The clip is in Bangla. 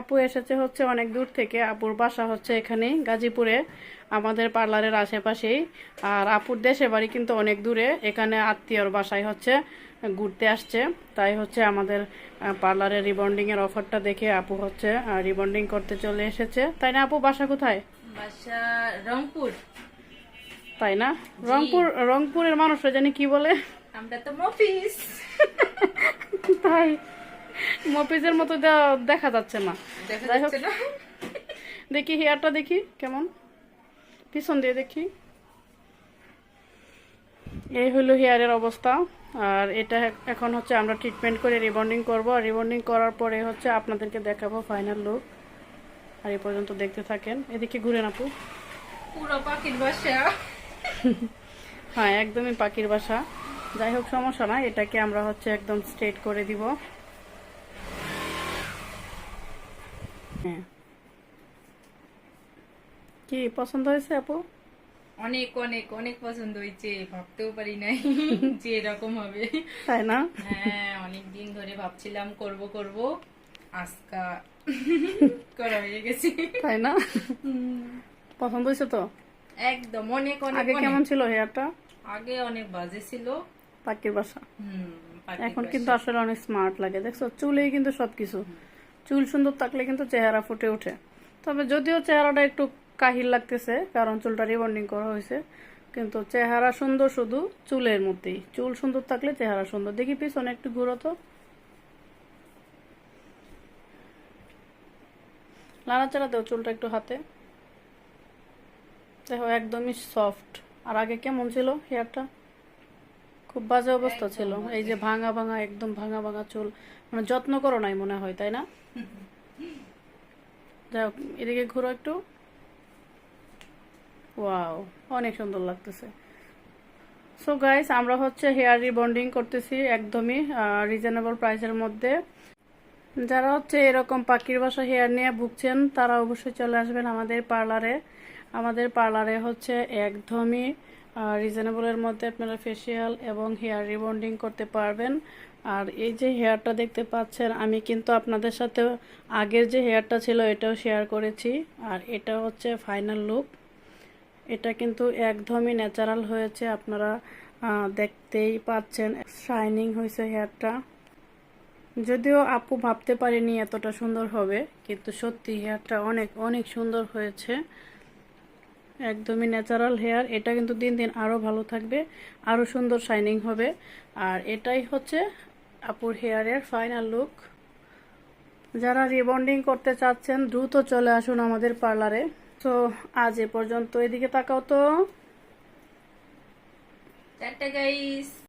আপু এসেছে হচ্ছে অনেক দূর থেকে। আপুর বাসা হচ্ছে এখানে গাজীপুরে আমাদের পার্লারের আশেপাশেই। আর আপুর দেশে বাড়ি কিন্তু অনেক দূরে এখানে আত্মীয়র বাসায় হচ্ছে ঘুরতে আসছে। তাই হচ্ছে আমাদের পার্লারের রিবন্ডিং এর অফারটা দেখে আপু হচ্ছে রিবন্ডিং করতে চলে এসেছে। তাই না আপু বাসা কোথায়? বাসা রংপুর। তাই না? রংপুর রংপুরের মানুষরা জানি কি বলে? আমরা তো মফিস তাই। মফিজের মতো দেখা যাচ্ছে না। যাই হোক। দেখি হেয়ারটা দেখি কেমন। পিছন দিয়ে দেখি। এই হলো হেয়ারের অবস্থা। আর এটা এখন হচ্ছে আমরা ট্রিটমেন্ট করে রিবন্ডিং করব। আর রিবন্ডিং করার পরে হচ্ছে আপনাদেরকে দেখাবো ফাইনাল লুক আর এই পর্যন্ত দেখতে থাকেন। এদিকে ঘুরে আপু। পুরো পাখির বাসা। হ্যাঁ একদমই পাখির বাসা। যাই হোক সমস্যা না এটাকে আমরা হচ্ছে একদম স্ট্রেট করে দিব। কি পছন্দ হয়েছে আপু? অনেক অনেক অনেক পছন্দ হয়েছে ভাবতেও পারি নাই যে এরকম হবে। তাই না? হ্যাঁ অনেক দিন ধরে ভাবছিলাম করব করব। আজকা করা হয়ে গেছে। তাই না? পছন্দ হয়েছে তো? একদম অনেক অনেক আগে কেমন ছিল হেয়ারটা? আগে অনেক বাজে ছিল। পাখির বাসা। হুম এখন কিন্তু আসলে অনেক স্মার্ট লাগে। দেখছ চুলেই কিন্তু সবকিছু। চুল সুন্দর থাকলে কিন্তু চেহারা ফুটে ওঠে। তবে যদিও চেহারাটা একটু কাহিল লাগতেছে, কারণ চুলটা রিবন্ডিং করা হয়েছে, কিন্তু চেহারা সুন্দর শুধু চুলের মধ্যেই। চুল সুন্দর থাকলে চেহারা সুন্দর। দেখি পিছনে একটু ঘুরো তো। লাড়াচাড়া দেও চুলটা একটু হাতে। দেখো, একদমই সফট আর আগে কেমন ছিল হেয়ারটা খুব বাজে অবস্থা ছিল। এই যে ভাঙা ভাঙা, একদম ভাঙা ভাঙা চুল। মানে যত্ন করো নাই মনে হয়, তাই না? যাই এদিকে ঘুরো একটু। ওয়াও, অনেক সুন্দর লাগতেছে। সো গাইস আমরা হচ্ছে হেয়ার রিবন্ডিং করতেছি একদমই রিজনেবল প্রাইসের মধ্যে। যারা হচ্ছে এরকম পাখির বাসা হেয়ার নিয়ে ভুগছেন, তারা অবশ্যই চলে আসবেন আমাদের পার্লারে আমাদের পার্লারে হচ্ছে একদমই রিজনেবলের মধ্যে আপনারা ফেসিয়াল এবং হেয়ার রিবন্ডিং করতে পারবেন। আর এই যে হেয়ারটা দেখতে পাচ্ছেন, আমি কিন্তু আপনাদের সাথে আগের যে হেয়ারটা ছিল, এটাও শেয়ার করেছি। আর এটা হচ্ছে ফাইনাল লুক এটা কিন্তু একদমই ন্যাচারাল হয়েছে, আপনারা দেখতেই পাচ্ছেন। শাইনিং হয়েছে হেয়ারটা যদিও আপু ভাবতে পারিনি এতটা সুন্দর হবে, কিন্তু সত্যি হেয়ারটা অনেক অনেক সুন্দর হয়েছে। একদমই ন্যাচারাল হেয়ার এটা কিন্তু দিন দিন আরও ভালো থাকবে আরও সুন্দর শাইনিং হবে। আর এটাই হচ্ছে আপুর হেয়ারের ফাইনাল লুক যারা রিবন্ডিং করতে চাচ্ছেন, দ্রুত চলে আসুন আমাদের পার্লারে তো আজ এ পর্যন্ত, এদিকে তাকাও তো। গাইস